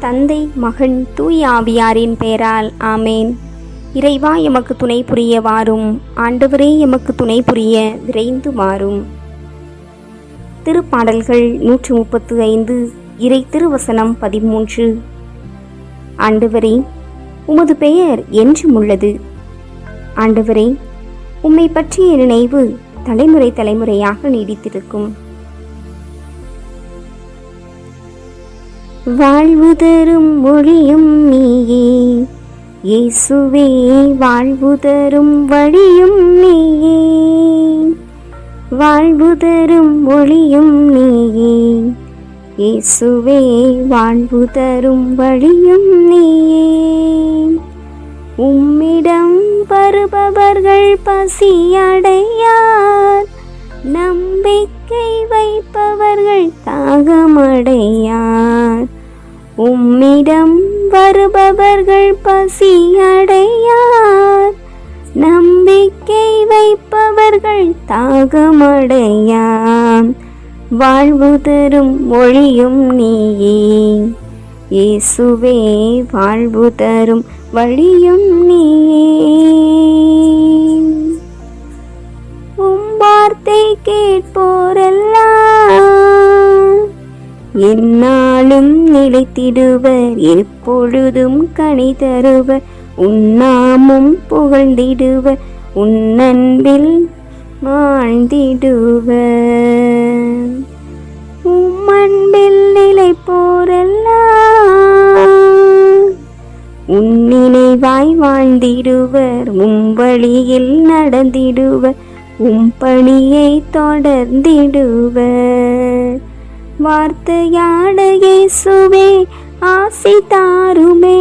தந்தை மகன் தூய் ஆவியாரின் பெயரால் ஆமேன். இறைவா எமக்கு துணை புரிய வாரும். ஆண்டவரே எமக்கு துணை புரிய விரைந்து மாறும். திருப்பாடல்கள் நூற்று முப்பத்து ஐந்து இறை திருவசனம் பதிமூன்று. ஆண்டவரே உமது பெயர் என்றும் உள்ளது. ஆண்டவரே உம்மை பற்றிய நினைவு தலைமுறை தலைமுறையாக நீடித்திருக்கும். வாழ்வு தரும் ஒளியும் நீயே. இயேசுவே வாழ்வு தரும் வழியும் நீயே. வாழ்வு தரும் ஒளியும் நீயே. இயேசுவே வாழ்வு தரும் வழியும் நீயே. உம்மிடம் வருபவர்கள் பசியடையார் நம்பிக்கை வைப்பவர்கள் தாகமடையார். வருபவர்கள் பசியடையார் நம்பிக்கை வைப்பவர்கள் தாகமடையாம் வாழ்வு தரும் ஒளியும் நீயே. இயேசுவே வாழ்வு தரும் வழியும் நீயே. உம் வார்த்தை கேட்போரெல்லாம். நாளும் நிலைத்திடுவர் எப்பொழுதும் கனி தருவர். உன்னாமும் புகழ்ந்திடுவர் உன்னன்பில் வாழ்ந்திடுவர். உம்மன்பில் நிலை போரெல்லாம் உன்னினைவாய் வாழ்ந்திடுவர் உம் வழியில் நடந்திடுவர் உம் பணியை தொடர்ந்திடுவர். வார்த்தையாட இயேசுவே ஆசி தாருமே.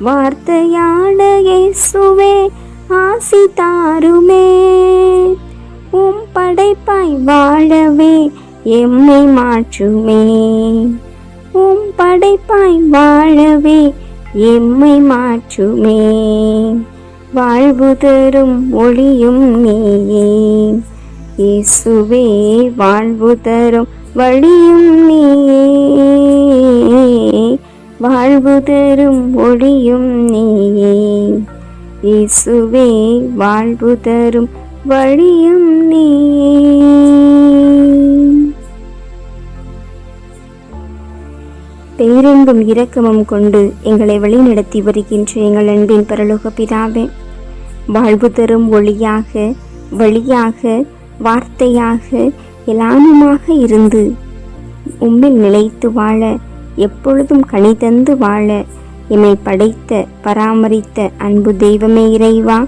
வார்த்தையாட இயேசுவே ஆசி தாருமே. உம் படைப்பாய் வாழவே எம்மை மாற்றுமே. உம் படைப்பாய் வாழவே எம்மை மாற்றுமே. வாழ்வு தரும் ஒளியும் நீயே. இயேசுவே வாழ்வு தரும் வழியும் நீயே வாழ்வு தரும் ஒளியும் நீயே இயேசுவே வாழ்வு தரும் வழியும் நீயே பேரன்பும் இரக்கமும் கொண்டு எங்களை வழிநடத்தி வருகின்ற எங்கள் அன்பின் பரலோக பிதாவே வாழ்வு தரும் ஒளியாக வழியாக வார்த்தையாக எல்லாமுமாக இருந்து. உம்மில் நிலைத்து வாழ எப்பொழுதும் கனி தந்து வாழ எம்மை படைத்த பராமரித்த அன்பு தெய்வமே இறைவா.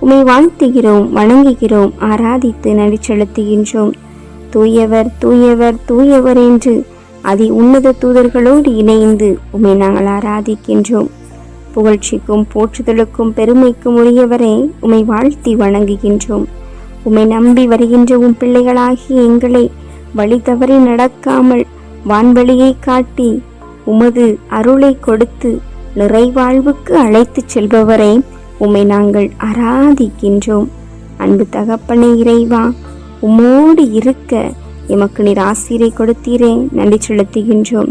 உமை வாழ்த்துகிறோம் வணங்குகிறோம் ஆராதித்து நடி செலுத்துகின்றோம். தூயவர் தூயவர் தூயவர் என்று அதி உன்னத தூதர்களோடு இணைந்து உம்மை நாங்கள் ஆராதிக்கின்றோம். புகழ்ச்சிக்கும் போற்றுதலுக்கும் பெருமைக்கும் உரியவரே உமை வாழ்த்தி வணங்குகின்றோம். உம்மை நம்பி வருகின்ற உம் பிள்ளைகளாகி எங்களை வழி தவறி நடக்காமல் வான்வழியை காட்டி உமது அருளை கொடுத்து நிறைவாழ்வுக்கு அழைத்துச் செல்பவரை உம்மை நாங்கள் ஆராதிக்கின்றோம். அன்பு தகப்பனை இறைவா உம்மோடு இருக்க எமக்கு நீர் ஆசிரை கொடுத்தீரே நன்றி செலுத்துகின்றோம்.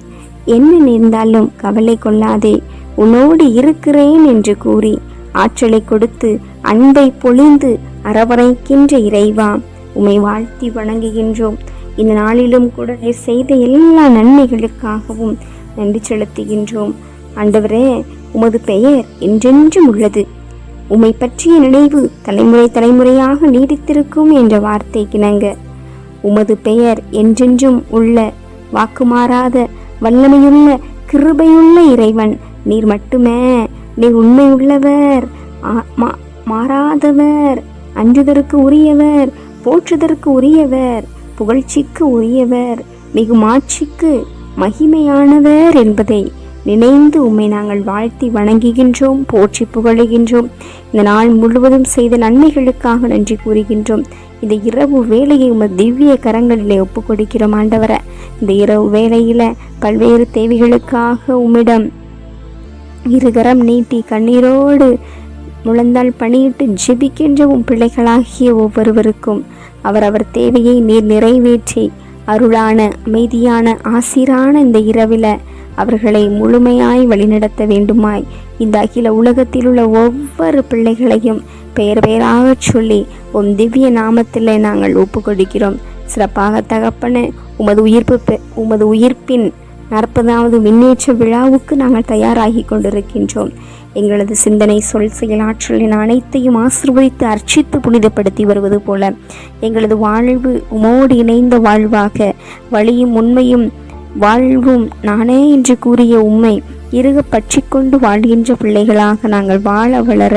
என்ன நேர்ந்தாலும் கவலை கொள்ளாதே உன்னோடு இருக்கிறேன் என்று கூறி ஆற்றலை கொடுத்து அன்பை பொழிந்து அரவணைக்கின்ற இறைவா உமை வாழ்த்தி வணங்குகின்றோம். இந்த நாளிலும் கூட செய்த எல்லா நன்மைகளுக்காகவும் நன்றி செலுத்துகின்றோம். ஆண்டவரே உமது பெயர் என்றென்றும் உள்ளது. உமை பற்றிய நினைவு தலைமுறை தலைமுறையாக நீடித்திருக்கும் என்ற வார்த்தை கிணங்க. உமது பெயர் என்றென்றும் உள்ள வாக்குமாறாத வல்லமையுள்ள கிருபையுள்ள இறைவன். நீர் மட்டுமே நீர் உண்மையுள்ளவர் ஆ- மா- மாறாதவர். அஞ்சுதற்கு உரியவர் போற்றுதற்கு உரியவர் புகழ்ச்சிக்கு உரியவர் மிகுமாட்சிக்கு மகிமையானவர் என்பதை நினைந்து உம்மை நாங்கள் வாழ்த்தி வணங்குகின்றோம் போற்றி புகழுகின்றோம். இந்த நாள் முழுவதும் செய்த நன்மைகளுக்காக நன்றி கூறுகின்றோம். இந்த இரவு வேலையை உமது திவ்ய கரங்களிலே ஒப்பு கொடுக்கிறோம் ஆண்டவரை. இந்த இரவு வேலையில் பல்வேறு தேவைகளுக்காக உம்மிடம் இருகரம் நீட்டி கண்ணீரோடு முழந்தால் பணியிட்டு ஜெபிக்கின்ற உம் பிள்ளைகளாகிய ஒவ்வொருவருக்கும் அவரவர் தேவையை நீர் நிறைவேற்றி அருளான அமைதியான ஆசிரான இந்த இரவில அவர்களை முழுமையாய் வழிநடத்த வேண்டுமாய். இந்த அகில உலகத்தில் உள்ள ஒவ்வொரு பிள்ளைகளையும் பெயர் பெயராகச் சொல்லி உம் திவ்ய நாமத்தில் நாங்கள் ஒப்புக்கொடுக்கிறோம். சிறப்பாக தகப்பன உமது உயிர்ப்பு உமது உயிர்ப்பின் நாற்பதாவது மின்னேற்ற விழாவுக்கு நாங்கள் தயாராகி கொண்டிருக்கின்றோம். எங்களது சிந்தனை சொல் செயலாற்றலின் அனைத்தையும் ஆசிர்வதித்து அர்ச்சித்து புனிதப்படுத்தி வருவது போல எங்களது வாழ்வு உமோடு இணைந்த வாழ்வாக வழியும் உண்மையும் வாழ்வும் நானே என்று கூறிய உம்மை இறுக பற்றிக்கொண்டு வாழ்கின்ற பிள்ளைகளாக நாங்கள் வாழ வளர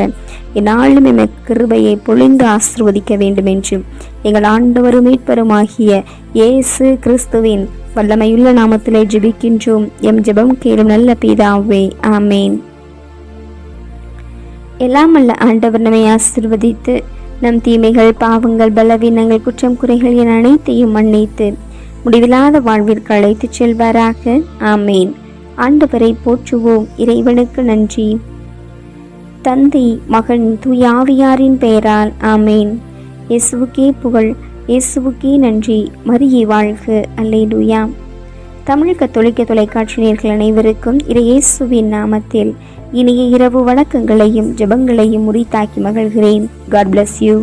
என்னாலும் எமக்கு கிருபையை பொழிந்து ஆசிர்வதிக்க வேண்டும் என்று எங்கள் ஆண்டவரும் மீட்பருமாகிய இயேசு கிறிஸ்துவின் வல்லமையுள்ள நாமத்திலே ஜெபிக்கின்றோம். எம் ஜெபம் கேளும் நல்ல பீதாவே ஆமேன். எல்லாம் அல்ல ஆண்டவர் நம்மை ஆசிர்வதித்து நம் தீமைகள் பாவங்கள் பலவீனங்கள் குற்றம் குறைகள் என அனைத்தையும் மன்னித்து முடிவில்லாத வாழ்விற்கு அழைத்துச் செல்வாராக ஆமேன். ஆண்டவரை போற்றுவோம் இறைவனுக்கு நன்றி. தந்தை மகன் தூயாவியாரின் பெயரால் ஆமேன். இயேசுக்கே புகழ். இயேசுவுக்கே நன்றி. மரியே வாழ்க. அல்லேலூயா. தமிழ் கத்தோலிக்க தொலைக்காட்சி நேர்கள் அனைவருக்கும் இறையேசுவின் நாமத்தில் இனிய இரவு வணக்கங்களையும் ஜெபங்களையும் முறித்தாக்கி மகிழ்கிறேன். God bless you